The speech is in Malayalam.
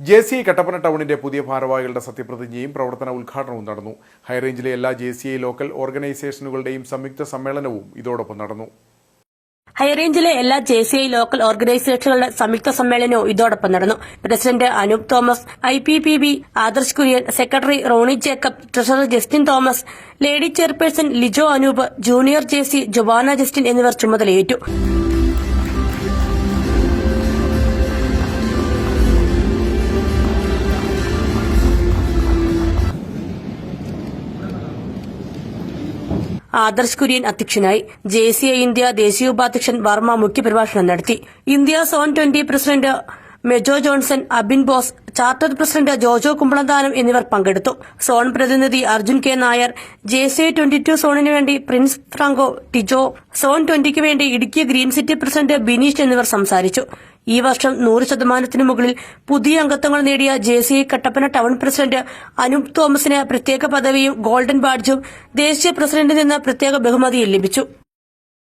ജെ സി കട്ടപ്പന ടൗണിന്റെ പുതിയ ഭാരവാഹികളുടെ സത്യപ്രതിജ്ഞയും പ്രവർത്തന ഉദ്ഘാടനവും നടന്നു. ഹൈറേഞ്ചിലെ എല്ലാ ജെ സി ഐ ലോക്കൽ ഓർഗനൈസേഷനുകളുടെയും സംയുക്ത സമ്മേളനവും ഇതോടൊപ്പം നടന്നു. ഹൈറേഞ്ചിലെ എല്ലാ ജെ സി ഐ ലോക്കൽ ഓർഗനൈസേഷനുകളുടെ സംയുക്ത സമ്മേളനവും ഇതോടൊപ്പം നടന്നു. President Anoop Thomas I P P B Adarsh Kurian secretary Roni Jacob treasurer Justin Thomas lady chairperson Lijo Anoop junior J C Jobana Justin എന്നിവർ ചുമതലയേറ്റു. ആദർശ് കുര്യൻ അധ്യക്ഷനായി ജെ സി ഐ ഇന്ത്യ ദേശീയ ഉപാധ്യക്ഷൻ വർമ്മ മുഖ്യപ്രഭാഷണം നടത്തി. India zone twenty president Mejo Johnson Abin Bose charter president Jojo Kumbalanthanam എന്നിവർ പങ്കെടുത്തു. സോൺ പ്രതിനിധി Arjun K Nair J C twenty two സോണിന് വേണ്ടി പ്രിൻസ് ഫ്രാങ്കോ ടിജോ സോൺ ട്വന്റിക്ക് വേണ്ടി Idukki green city president Bineesh എന്നിവർ സംസാരിച്ചു. ഈ വർഷം നൂറ് ശതമാനത്തിനു മുകളിൽ പുതിയ അംഗത്വങ്ങൾ നേടിയ J C I Kattappana town president Anoop തോമസിന് പ്രത്യേക പദവിയും ഗോൾഡൻ ബാഡ്ജും ദേശീയ പ്രസിഡന്റിൽ നിന്ന് പ്രത്യേക ബഹുമതിയും ലഭിച്ചു